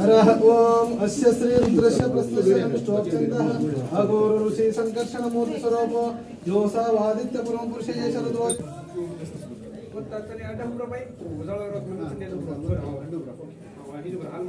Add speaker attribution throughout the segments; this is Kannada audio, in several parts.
Speaker 1: हरः ॐ अस्य श्रीरुद्रस्य प्रस्तुस्य विष्णोच्चन्दः अघोर ऋषि सङ्कर्षणमूर्तिस्वरूपो योऽसावादित्यपुरं पुरुषये शरद्वो
Speaker 2: ಗೊತ್ತಾಗ್ತಾನೆ ಅಡ್ಡ ಹುಡುಗ ಬೈ ಉದಾಳ
Speaker 1: ಅಣ್ಣ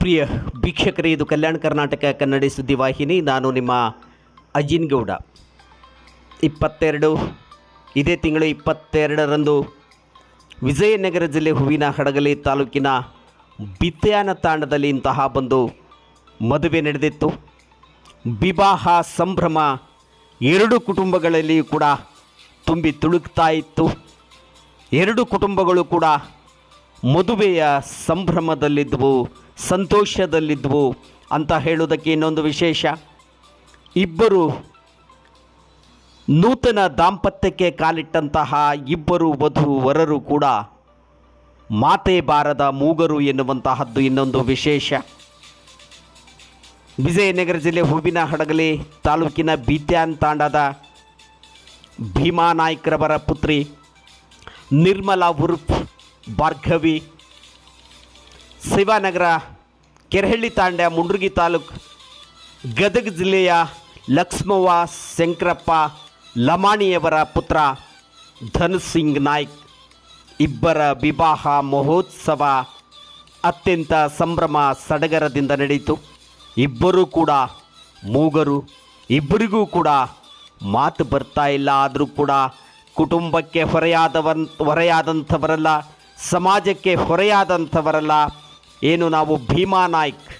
Speaker 3: ಪ್ರಿಯ ವೀಕ್ಷಕರೇ ಇದು ಕಲ್ಯಾಣ ಕರ್ನಾಟಕ ಕನ್ನಡಿ ಸುದ್ದಿವಾಹಿನಿ ನಾನು ನಿಮ್ಮ ಅಜಿನ್ಗೌಡ ಇಪ್ಪತ್ತೆರಡು ಇದೇ ತಿಂಗಳು ಇಪ್ಪತ್ತೆರಡರಂದು ವಿಜಯನಗರ ಜಿಲ್ಲೆ ಹೂವಿನ ಹಡಗಲಿ ತಾಲೂಕಿನ ಬಿತ್ಯಾನ ತಾಂಡದಲ್ಲಿ ಇಂತಹ ಒಂದು ಮದುವೆ ನಡೆದಿತ್ತು. ವಿವಾಹ ಸಂಭ್ರಮ ಎರಡು ಕುಟುಂಬಗಳಲ್ಲಿಯೂ ಕೂಡ ತುಂಬಿ ತುಳುಕ್ತಾ ಇತ್ತು. ಎರಡು ಕುಟುಂಬಗಳು ಕೂಡ ಮದುವೆಯ ಸಂಭ್ರಮದಲ್ಲಿದ್ದವು ಸಂತೋಷದಲ್ಲಿದ್ದವು ಅಂತ ಹೇಳೋದಕ್ಕೆ ಇನ್ನೊಂದು ವಿಶೇಷ. ಇಬ್ಬರು ನೂತನ ದಾಂಪತ್ಯಕ್ಕೆ ಕಾಲಿಟ್ಟಂತಹ ಇಬ್ಬರು ವಧು ವರರು ಕೂಡ ಮಾತೆ ಬಾರದ ಮೂಗರು ಎನ್ನುವಂತಹದ್ದು ಇನ್ನೊಂದು ವಿಶೇಷ. ವಿಜಯನಗರ ಜಿಲ್ಲೆ ಹೂವಿನ ಹಡಗಲಿ ತಾಲೂಕಿನ ಬಿತ್ಯಾನ್ ತಾಂಡದ ಭೀಮಾ ನಾಯ್ಕರವರ ಪುತ್ರಿ ನಿರ್ಮಲಾ ಉರ್ಫ್ ಭಾರ್ಗವಿ, ಶಿವಾನಗರ ಕೆರೆಹಳ್ಳಿ ತಾಂಡ್ಯ ಮುಂಡ್ರಗಿ ತಾಲೂಕು ಗದಗ ಜಿಲ್ಲೆಯ ಲಕ್ಷ್ಮವ್ವ ಶಂಕರಪ್ಪ ಲಮಾಣಿಯವರ ಪುತ್ರ ಧನ್ ಸಿಂಗ್ ನಾಯ್ಕ್. ಇಬ್ಬರ ವಿವಾಹ ಮಹೋತ್ಸವ ಅತ್ಯಂತ ಸಂಭ್ರಮ ಸಡಗರದಿಂದ ನಡೆಯಿತು. ಇಬ್ಬರೂ ಕೂಡ ಮೂಗರು, ಇಬ್ಬರಿಗೂ ಕೂಡ ಮಾತು ಬರ್ತಾ ಇಲ್ಲ. ಆದರೂ ಕೂಡ ಕುಟುಂಬಕ್ಕೆ ಹೊರೆಯಾದವನ್, ಹೊರೆಯಾದಂಥವರಲ್ಲ, ಸಮಾಜಕ್ಕೆ ಹೊರೆಯಾದಂಥವರಲ್ಲ. ಏನು ನಾವು ಭೀಮಾ ನಾಯ್ಕ್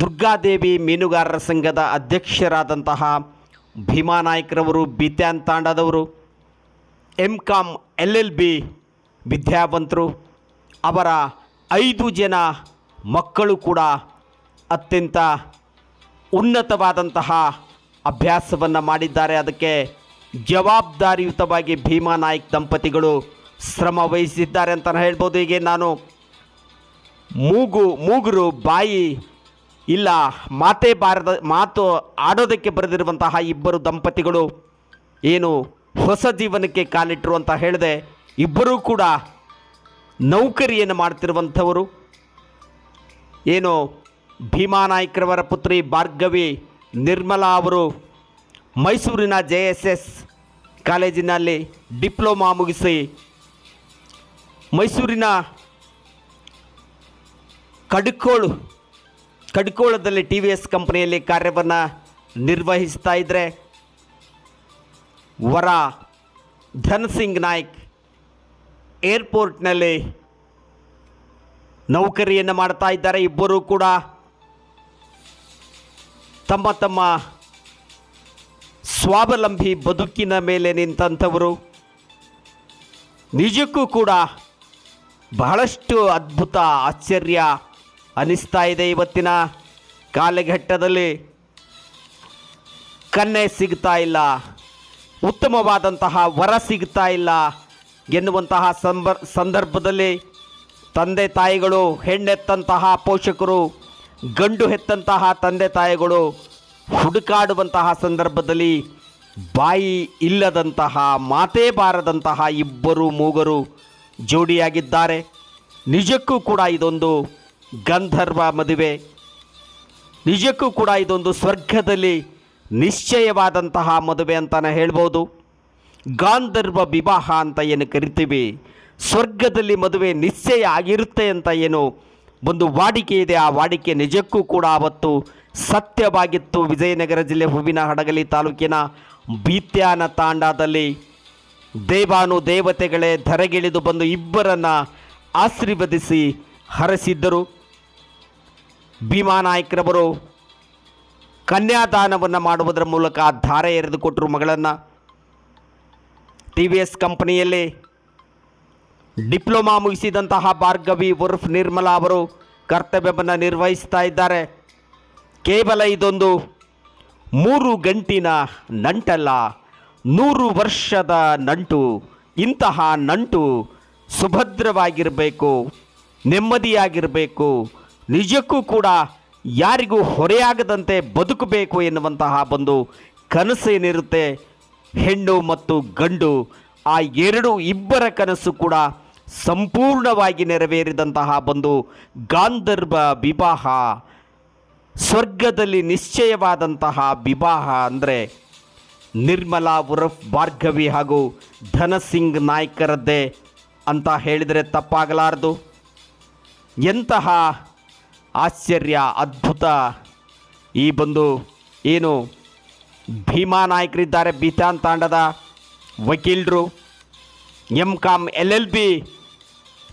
Speaker 3: ದುರ್ಗಾದೇವಿ ಮೀನುಗಾರರ ಸಂಘದ ಅಧ್ಯಕ್ಷರಾದಂತಹ ಭೀಮಾ ನಾಯ್ಕರವರು, ಬಿತ್ಯಾನ್ ತಾಂಡದವರು, M com L L B ವಿದ್ಯಾವಂತರು, ಅವರ ಐದು ಜನ ಮಕ್ಕಳು ಕೂಡ ಅತ್ಯಂತ ಉನ್ನತವಾದಂತಹ ಅಭ್ಯಾಸವನ್ನು ಮಾಡಿದ್ದಾರೆ. ಅದಕ್ಕೆ ಜವಾಬ್ದಾರಿಯುತವಾಗಿ ಭೀಮಾ ನಾಯ್ಕ್ ದಂಪತಿಗಳು ಶ್ರಮ ವಹಿಸಿದ್ದಾರೆ ಅಂತ ಹೇಳ್ಬೋದು. ಹೀಗೆ ನಾನು ಮೂಗು, ಮೂಗುರು, ಬಾಯಿ ಇಲ್ಲ ಮಾತೇ ಬಾರದ, ಮಾತು ಆಡೋದಕ್ಕೆ ಬರೆದಿರುವಂತಹ ಇಬ್ಬರು ದಂಪತಿಗಳು ಏನು ಹೊಸ ಜೀವನಕ್ಕೆ ಕಾಲಿಟ್ಟರು ಅಂತ ಹೇಳಿದೆ. ಇಬ್ಬರೂ ಕೂಡ ನೌಕರಿಯನ್ನು ಮಾಡ್ತಿರುವಂಥವರು. ಏನು ಭೀಮಾ ನಾಯ್ಕರವರ ಪುತ್ರಿ ಭಾರ್ಗವಿ ನಿರ್ಮಲಾ ಅವರು ಮೈಸೂರಿನ ಜೆ ಎಸ್ ಎಸ್ ಕಾಲೇಜಿನಲ್ಲಿ ಡಿಪ್ಲೊಮಾ ಮುಗಿಸಿ ಮೈಸೂರಿನ ಕಡ್ಕೋಳು, ಕಡ್ಕೋಳದಲ್ಲಿ ಟಿ ವಿ ಎಸ್ ಕಂಪನಿಯಲ್ಲಿ ಕಾರ್ಯವನ್ನು ನಿರ್ವಹಿಸ್ತಾ ಇದ್ದರೆ ವರ ಧನ್ ಸಿಂಗ್ ನಾಯ್ಕ್ ಏರ್ಪೋರ್ಟ್ನಲ್ಲಿ ನೌಕರಿಯನ್ನು ಮಾಡ್ತಾ ಇದ್ದಾರೆ ಇಬ್ಬರೂ ಕೂಡ. ತಮ್ಮ ತಮ್ಮ ಸ್ವಾವಲಂಬಿ ಬದುಕಿನ ಮೇಲೆ ನಿಂತಂಥವರು. ನಿಜಕ್ಕೂ ಕೂಡ ಬಹಳಷ್ಟು ಅದ್ಭುತ ಆಶ್ಚರ್ಯ ಅನಿಸ್ತಾ ಇದೆ ಇವತ್ತಿನ ಕಾಲಘಟ್ಟದಲ್ಲಿ. ಕನ್ನೆ ಸಿಗ್ತಾ ಇಲ್ಲ, ಉತ್ತಮವಾದಂತಹ ವರ ಸಿಗ್ತಾ ಇಲ್ಲ ಎನ್ನುವಂತಹ ಸಂಬರ್ ಸಂದರ್ಭದಲ್ಲಿ ತಂದೆ ತಾಯಿಗಳು ಹೆಣ್ಣೆತ್ತಂತಹ ಪೋಷಕರು, ಗಂಡು ಹೆತ್ತಂತಹ ತಂದೆ ತಾಯಿಗಳು ಹುಡುಕಾಡುವಂತಹ ಸಂದರ್ಭದಲ್ಲಿ ಬಾಯಿ ಇಲ್ಲದಂತಹ, ಮಾತೇ ಬಾರದಂತಹ ಇಬ್ಬರು ಮೂಗರು ಜೋಡಿಯಾಗಿದ್ದಾರೆ. ನಿಜಕ್ಕೂ ಕೂಡ ಇದೊಂದು ಗಂಧರ್ವ ಮದುವೆ. ನಿಜಕ್ಕೂ ಕೂಡ ಇದೊಂದು ಸ್ವರ್ಗದಲ್ಲಿ ನಿಶ್ಚಯವಾದಂತಹ ಮದುವೆ ಅಂತಲೇ ಹೇಳ್ಬೋದು. ಗಾಂಧರ್ವ ವಿವಾಹ ಅಂತ ಏನು ಕರಿತೀವಿ? ಸ್ವರ್ಗದಲ್ಲಿ ಮದುವೆ ನಿಶ್ಚಯ ಆಗಿರುತ್ತೆ ಅಂತ ಏನು ಒಂದು ವಾಡಿಕೆ ಇದೆ. ಆ ವಾಡಿಕೆ ನಿಜಕ್ಕೂ ಕೂಡ ಅವತ್ತು ಸತ್ಯವಾಗಿತ್ತು. ವಿಜಯನಗರ ಜಿಲ್ಲೆ ಹೂವಿನ ಹಡಗಲಿ ತಾಲೂಕಿನ ಬೀತ್ಯಾನ ತಾಂಡದಲ್ಲಿ ದೇವಾನು ದೇವತೆಗಳೇ ಧರೆಗಿಳಿದು ಬಂದು ಇಬ್ಬರನ್ನು ಆಶೀರ್ವದಿಸಿ ಹರಸಿದ್ದರು. ಭೀಮಾ ನಾಯ್ಕರವರು ಕನ್ಯಾದಾನವನ್ನು ಮಾಡುವುದರ ಮೂಲಕ ಧಾರೆ ಎರೆದುಕೊಟ್ಟರು ಮಗಳನ್ನು. ಟಿ ವಿ ಎಸ್ ಕಂಪನಿಯಲ್ಲಿ ಡಿಪ್ಲೊಮಾ ಮುಗಿಸಿದಂತಹ ಭಾರ್ಗವಿ ಉರ್ಫ್ ನಿರ್ಮಲಾ ಅವರು ಕರ್ತವ್ಯವನ್ನು ನಿರ್ವಹಿಸ್ತಾ ಇದ್ದಾರೆ. ಕೇವಲ ಇದೊಂದು ಮೂರು ಗಂಟಿನ ನಂಟಲ್ಲ, ನೂರು ವರ್ಷದ ನಂಟು, ಇಂತಹ ನಂಟು ಸುಭದ್ರವಾಗಿರಬೇಕು, ನೆಮ್ಮದಿಯಾಗಿರಬೇಕು, ನಿಜಕ್ಕೂ ಕೂಡ ಯಾರಿಗೂ ಹೊರೆಯಾಗದಂತೆ ಬದುಕಬೇಕು ಎನ್ನುವಂತಹ ಒಂದು ಕನಸೇನಿರುತ್ತೆ. ಹೆಣ್ಣು ಮತ್ತು ಗಂಡು, ಆ ಎರಡು ಇಬ್ಬರ ಕನಸು ಕೂಡ ಸಂಪೂರ್ಣವಾಗಿ ನೆರವೇರಿದಂತಹ ಒಂದು ಗಾಂಧರ್ವ ವಿವಾಹ, ಸ್ವರ್ಗದಲ್ಲಿ ನಿಶ್ಚಯವಾದಂತಹ ವಿವಾಹ ಅಂದರೆ ನಿರ್ಮಲಾ ಉರಫ್ ಭಾರ್ಗವಿ ಹಾಗೂ ಧನಸಿಂಗ್ ನಾಯ್ಕರದ್ದೇ ಅಂತ ಹೇಳಿದರೆ ತಪ್ಪಾಗಲಾರದು. ಎಂತಹ ಆಶ್ಚರ್ಯ, ಅದ್ಭುತ ಈ ಬಂದು ಏನು ಭೀಮಾ ನಾಯಕರಿದ್ದಾರೆ. ಬೀತಾನ್ ತಾಂಡದ ವಕೀಲರು M com L L B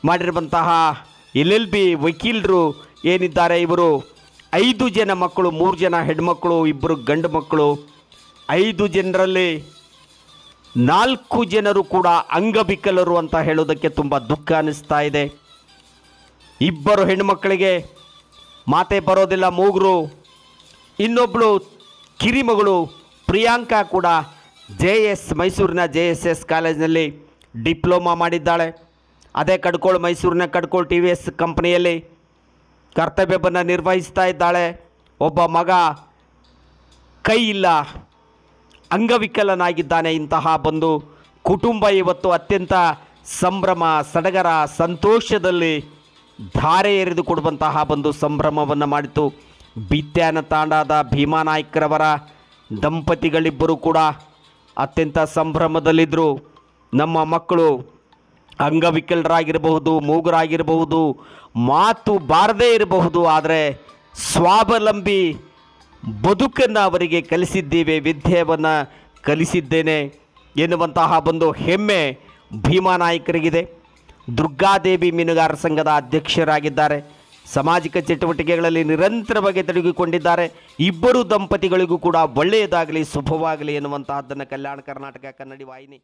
Speaker 3: ಮಾಡಿರುವಂತಹ ಎಲ್ ಎಲ್ ಬಿ ವಕೀಲರು ಏನಿದ್ದಾರೆ? ಇವರು ಐದು ಜನ ಮಕ್ಕಳು, ಮೂರು ಜನ ಹೆಣ್ಮಕ್ಕಳು ಇಬ್ಬರು ಗಂಡು ಮಕ್ಕಳು. ಐದು ಜನರಲ್ಲಿ ನಾಲ್ಕು ಜನರು ಕೂಡ ಅಂಗವಿಕಲರು ಅಂತ ಹೇಳೋದಕ್ಕೆ ತುಂಬ ದುಃಖ ಅನ್ನಿಸ್ತಾ ಇದೆ. ಇಬ್ಬರು ಹೆಣ್ಣುಮಕ್ಕಳಿಗೆ ಮಾತೆ ಬರೋದಿಲ್ಲ, ಮೂಗರು ಇನ್ನೊಬ್ಬಳು ಕಿರಿಮಗಳು ಪ್ರಿಯಾಂಕಾ ಕೂಡ ಜೆ ಎಸ್ ಮೈಸೂರಿನ ಜೆ ಎಸ್ ಎಸ್ ಕಾಲೇಜಿನಲ್ಲಿ ಡಿಪ್ಲೊಮಾ ಮಾಡಿದ್ದಾಳೆ. ಅದೇ ಕಡ್ಕೋಳು ಮೈಸೂರಿನ ಕಡ್ಕೋಳು ಟಿ ವಿ ಎಸ್ ಕಂಪ್ನಿಯಲ್ಲಿ ಕರ್ತವ್ಯವನ್ನು ನಿರ್ವಹಿಸ್ತಾ ಇದ್ದಾಳೆ. ಒಬ್ಬ ಮಗ ಕೈ ಇಲ್ಲ, ಅಂಗವಿಕಲನಾಗಿದ್ದಾನೆ ಇಂತಹ ಬಂದು ಕುಟುಂಬ ಇವತ್ತು ಅತ್ಯಂತ ಸಂಭ್ರಮ, ಸಡಗರ, ಸಂತೋಷದಲ್ಲಿ ಧಾರೆ ಎರೆದು ಕೊಡುವಂತಹ ಒಂದು ಸಂಭ್ರಮವನ್ನು ಮಾಡಿತು. ಬಿತ್ಯಾನ ತಾಂಡಾದ ಭೀಮಾ ನಾಯ್ಕರವರ ದಂಪತಿಗಳಿಬ್ಬರು ಕೂಡ ಅತ್ಯಂತ ಸಂಭ್ರಮದಲ್ಲಿದ್ದರು ನಮ್ಮ ಮಕ್ಕಳು ಅಂಗವಿಕಲರಾಗಿರಬಹುದು, ಮೂಗರಾಗಿರಬಹುದು, ಮಾತು ಬಾರದೇ ಇರಬಹುದು, ಆದರೆ ಸ್ವಾವಲಂಬಿ ಬದುಕನ್ನು ಅವರಿಗೆ ಕಲಿಸಿದ್ದೇವೆ, ವಿದ್ಯೆಯನ್ನು ಕಲಿಸಿದ್ದೇನೆ ಎನ್ನುವಂತಹ ಒಂದು ಹೆಮ್ಮೆ ಭೀಮಾ ನಾಯಕರಿಗಿದೆ. ದುರ್ಗಾದೇವಿ ಮೀನುಗಾರ ಸಂಘದ ಅಧ್ಯಕ್ಷರಾಗಿದ್ದಾರೆ. ಸಾಮಾಜಿಕ ಚಟುವಟಿಕೆಗಳಲ್ಲಿ ನಿರಂತರವಾಗಿ ತೊಡಗಿಕೊಂಡಿದ್ದಾರೆ. ಇಬ್ಬರು ದಂಪತಿಗಳಿಗೂ ಕೂಡ ಒಳ್ಳೆಯದಾಗಲಿ ಶುಭವಾಗಲಿ ಎನ್ನುವಂತಹದ್ದನ್ನು ಕಲ್ಯಾಣ ಕರ್ನಾಟಕ ಕನ್ನಡಿ ವಾಹಿನಿ